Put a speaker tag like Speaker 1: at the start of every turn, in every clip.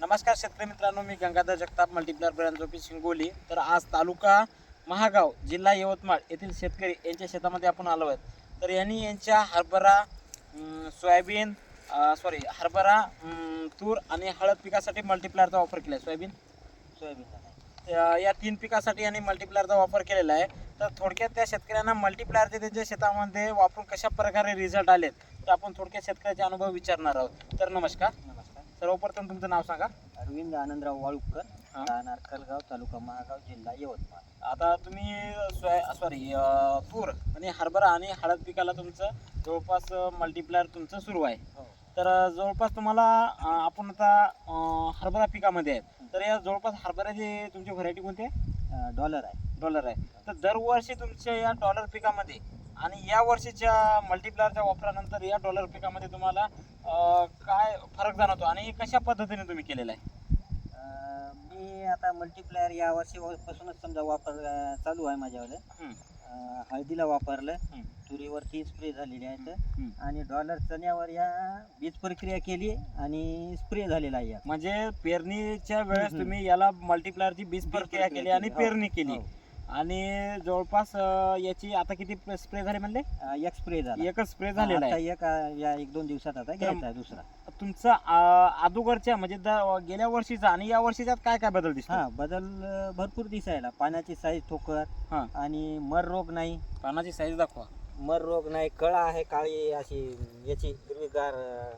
Speaker 1: नमस्कार शेतकरी मित्रांनो मी Gangadhar Jagtap multiplier branch office Hingoli तर आज तालुका महागाव जिल्हा यवतमाळ येथील शेतकरी यांच्या शेतामध्ये आपण आलो आहोत. तर यांनी यांच्या हरभरा सोयाबीन सॉरी हरभरा तूर आणि हळद पिकासाठी मल्टीप्लायरचा वापर केला आहे सोयाबीन
Speaker 2: सोयाबीन
Speaker 1: या तीन पिकासाठी यांनी मल्टीप्लायरचा वापर केलेला आहे. तर थोडक्यात त्या शेतकऱ्यांना मल्टीप्लायरचे त्यांच्या शेतामध्ये वापरून कशा प्रकारे रिझल्ट आलेत तर आपण थोडक्यात शेतकऱ्याचे अनुभव विचारणार आहोत. तर नमस्कार. सर्वप्रथम तुमचं नाव सांगा.
Speaker 2: अरविंद आनंदराव वाळुकर
Speaker 1: हा.
Speaker 2: राहणार कलगाव तालुका महागाव जिल्हा यवतमाळ.
Speaker 1: आता तुम्ही सोया सॉरी तूर आणि हरभरा आणि हळद पिकाला तुमचं जवळपास मल्टीप्लायर तुमचं सुरू आहे.
Speaker 2: हो.
Speaker 1: तर अं, जवळपास तुम्हाला अं, आपण आता अं, हरभरा पिकामध्ये आहे. तर या जवळपास हरभऱ्याची तुमची व्हरायटी कोणती आहे?
Speaker 2: डॉलर आहे.
Speaker 1: डॉलर आहे. तर दरवर्षी तुमच्या या डॉलर पिकामध्ये आणि या वर्षीच्या मल्टीप्लायरच्या वापरानंतर या डॉलर पिकामध्ये तुम्हाला अं, काय फरक जाणवतो आणि कशा पद्धतीने तुम्ही केलेला आहे
Speaker 2: अं, मी आता मल्टीप्लायर या वर्षीपासूनच समजा वापर अं, चालू आहे माझ्यावाले अं, हळदीला वापरलं तुरीवरती स्प्रे झालेले आहेत. आणि डॉलर चण्यावर या बीज प्रक्रिया केली आणि स्प्रे झालेला आहे यात.
Speaker 1: म्हणजे पेरणीच्या वेळेस
Speaker 2: हम्म.
Speaker 1: तुम्ही याला मल्टीप्लायरची बीज प्रक्रिया केली आणि
Speaker 2: केली.
Speaker 1: पेरणी केली
Speaker 2: हो.
Speaker 1: आणि जवळपास अं, याची आता किती स्प्रे झाले म्हणले?
Speaker 2: अं, एक स्प्रे झाला.
Speaker 1: एकच स्प्रे झालेला
Speaker 2: आता
Speaker 1: आहे.
Speaker 2: एक अं, या एक दोन दिवसात आता घ्यायचा आहे दुसरा.
Speaker 1: तुमचा अं, अगोदरच्या म्हणजे द- गेल्या वर्षीचा आणि या वर्षीच्यात काय काय बदल दिसतो
Speaker 2: हा बदल अं, भरपूर दिसायला. पाण्याची साईज ठोकर
Speaker 1: हा.
Speaker 2: आणि मर रोग नाही.
Speaker 1: पानाची साईज दाखवा.
Speaker 2: मर रोग नाही कळा आहे काळी अशी याची हिरवीगार अं,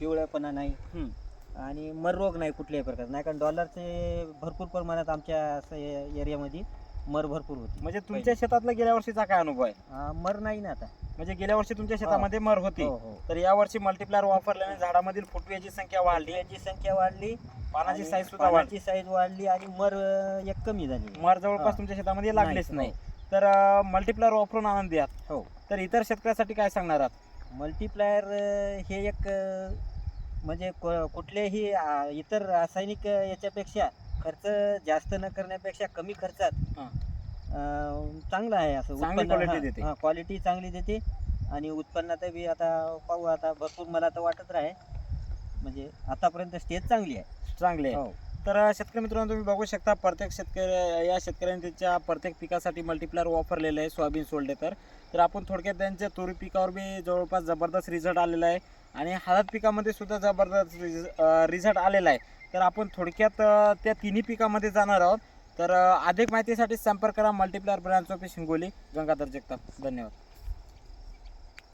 Speaker 2: पिवळेपणा नाही.
Speaker 1: हम्म.
Speaker 2: आणि मर रोग नाही कुठल्याही प्रकार नाही कारण डॉलरचे भरपूर प्रमाणात आमच्या एरियामध्ये मर भरपूर होती.
Speaker 1: म्हणजे तुमच्या शेतातला गेल्या वर्षीचा काय अनुभव आहे?
Speaker 2: अं, मर नाही ना आता.
Speaker 1: म्हणजे गेल्या वर्षी तुमच्या शेतामध्ये मर होती.
Speaker 2: हो हो.
Speaker 1: तर या वर्षी मल्टीप्लायर वापरल्याने झाडामधील फुटव्याची संख्या वाढली.
Speaker 2: याची संख्या वाढली
Speaker 1: पानाची
Speaker 2: आणि
Speaker 1: साईज सुद्धा वाढली.
Speaker 2: पानाची साईज वाढली आणि मर अं, एक कमी झाली.
Speaker 1: मर जवळपास
Speaker 2: हा.
Speaker 1: तुमच्या शेतामध्ये लागलेच
Speaker 2: नाही,
Speaker 1: तर मल्टीप्लायर वापरून आनंदी आहात
Speaker 2: हो.
Speaker 1: तर इतर शेतकऱ्यासाठी काय सांगणार आहात?
Speaker 2: मल्टीप्लायर हे एक अं, म्हणजे को- कुठल्याही अं, इतर रासायनिक अं, याच्यापेक्षा खर्च जास्त न करण्यापेक्षा कमी खर्चात
Speaker 1: हा.
Speaker 2: अं, चांगलं आहे असं.
Speaker 1: चांगली
Speaker 2: उत्पन्न-
Speaker 1: quality
Speaker 2: हा,
Speaker 1: देते.
Speaker 2: हा क्वालिटी चांगली देते. आणि उत्पन्नात बी आता पाहू आता भरपूर मला तर वाटत राहे म्हणजे आतापर्यंत स्टेज चांगली आहे.
Speaker 1: चांगले आहे.
Speaker 2: हो.
Speaker 1: तर अ, शेतकरी मित्रांनो तुम्ही बघू शकता प्रत्येक शेतकरी या शेतकऱ्यांनी त्याच्या प्रत्येक पिकासाठी मल्टीप्लायर वापरलेलं आहे सोयाबीन सोडले तर. तर आपण थोडक्यात त्यांच्या तुरी पिकावर बी जवळपास जबरदस्त रिझल्ट आलेला आहे. आणि हळद पिकामध्ये सुद्धा जबरदस्त रिझल्ट आलेला आहे. तर आपण थोडक्यात त्या तिन्ही पिकामध्ये जाणार आहोत. तर अधिक माहितीसाठी संपर्क करा multiplier branch office Hingoli. Gangadhar Jagtap. धन्यवाद.